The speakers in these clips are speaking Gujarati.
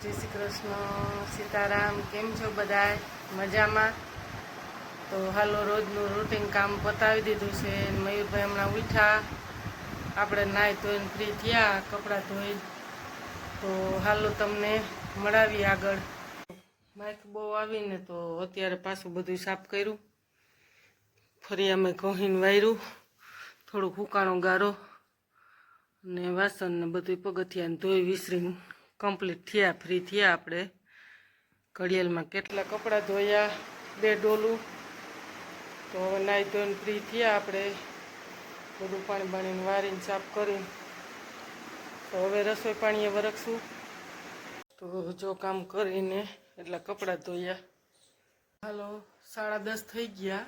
જય શ્રી કૃષ્ણ, સીતારામ, કેમ છો બધા મજામાં? તો હાલો રોજનું રૂટીન કામ પતાવી દીધું છે મયુરભાઈ હમણાં ઉઠ્યા. આપણે નાહી ધોઈને ફ્રી થયા, કપડાં ધોઈ. તો હાલો તમને મળાવી આગળ. માઇક બહુ આવીને તો અત્યારે પાછું બધું સાફ કર્યું. ફરી અમે કહીને વાયરું. થોડુંક હુકાણો ગારો. ને વાસણ ને બધું પગથિયાને ધોઈ, વિસરીને કમ્પ્લીટ થયા ફ્રી થયા આપણે. ઘડિયાળમાં કેટલા કપડાં ધોયા, બે ડોલું. તો હવે નાહી ધોઈને ફ્રી થયા આપણે. બધું પાણી બાણીને વારીને સાફ કરીને તો હવે રસોઈ પાણીએ વરખશું. તો જો કામ કરીને એટલા કપડાં ધોયા. હાલો, સાડા દસ થઈ ગયા.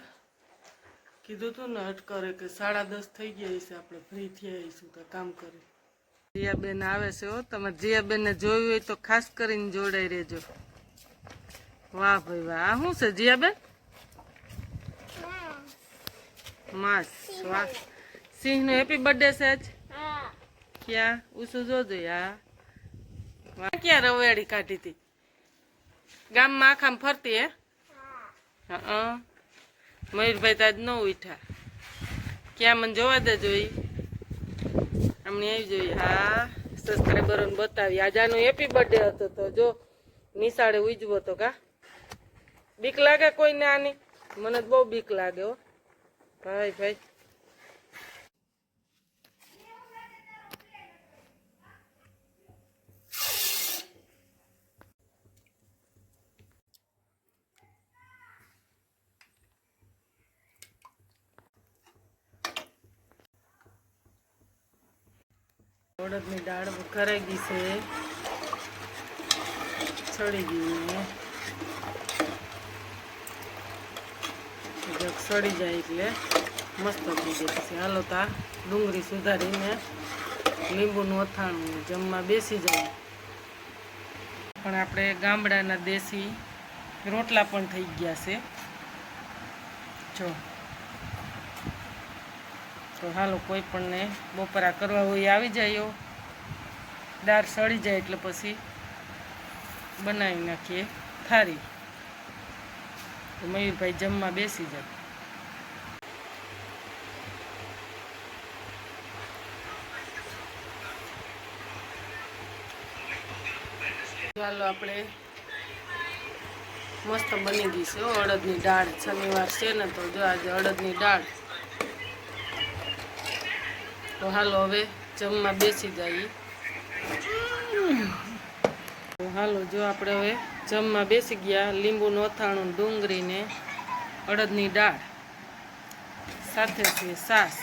કીધું તું ને અટકરે કે સાડા દસ થઈ ગયા છે આપણે ફ્રી થયા આવીશું તો કામ કરી. જીયાબેન આવે છે હો. તમે જીયાબેનને જોયું હોય તો ખાસ કરીને જોડાઈ રહેજો. વાહ ભાઈ વાહ. આ શું છે જીયાબેન? માસ. વાહ. સિંહનો હેપી બર્થડે છે આજ? ક્યાં? ઉસુ જોજો યા ક્યાં રવેડી કાઢી હતી? ગામમાં આખામાં ફરતી હે? હા. મયુરભાઈ તો આજ ન ઉઠા ક્યાં મને જોવા દેજો ઈ. અમને આવી જોઈએ. હા સબસ્ક્રાઈબરોને બતાવી. આજ આનો હેપી બર્થડે હતો તો જો નિશાળે ઉજવો તો કા. બીક લાગે કોઈને આની? મને બહુ બીક લાગે હો. ભાઈ ભાઈ. અડદની દાળ કરાઈ ગઈ છે. સડી ગઈ જગ સડી જાય એટલે મસ્ત થઈ જાય હાલો તા ડુંગળી સુધારીને લીંબુનું અથાણું જમવા બેસી જાય પણ આપણે ગામડાના દેશી રોટલા પણ થઈ ગયા છે. જો. તો હાલો, કોઈ પણને બપોરા કરવા હોય આવી જાય. દાળ સળી જાય એટલે પછી બનાવી નાખીએ થારી તો મયુરભાઈ જમવા બેસી જાય. ચાલો આપણે મસ્ત બની ગઈ છે અડદની દાળ. શનિવાર છે ને તો જો આજે અડદની દાળ તો હાલો હવે જમવા બેસી જઈએ. તો હાલો જો આપણે હવે જમવા બેસી ગયા લીંબુનું અથાણું ડુંગળી ને અડદની દાળ, સાથે છે સાસ.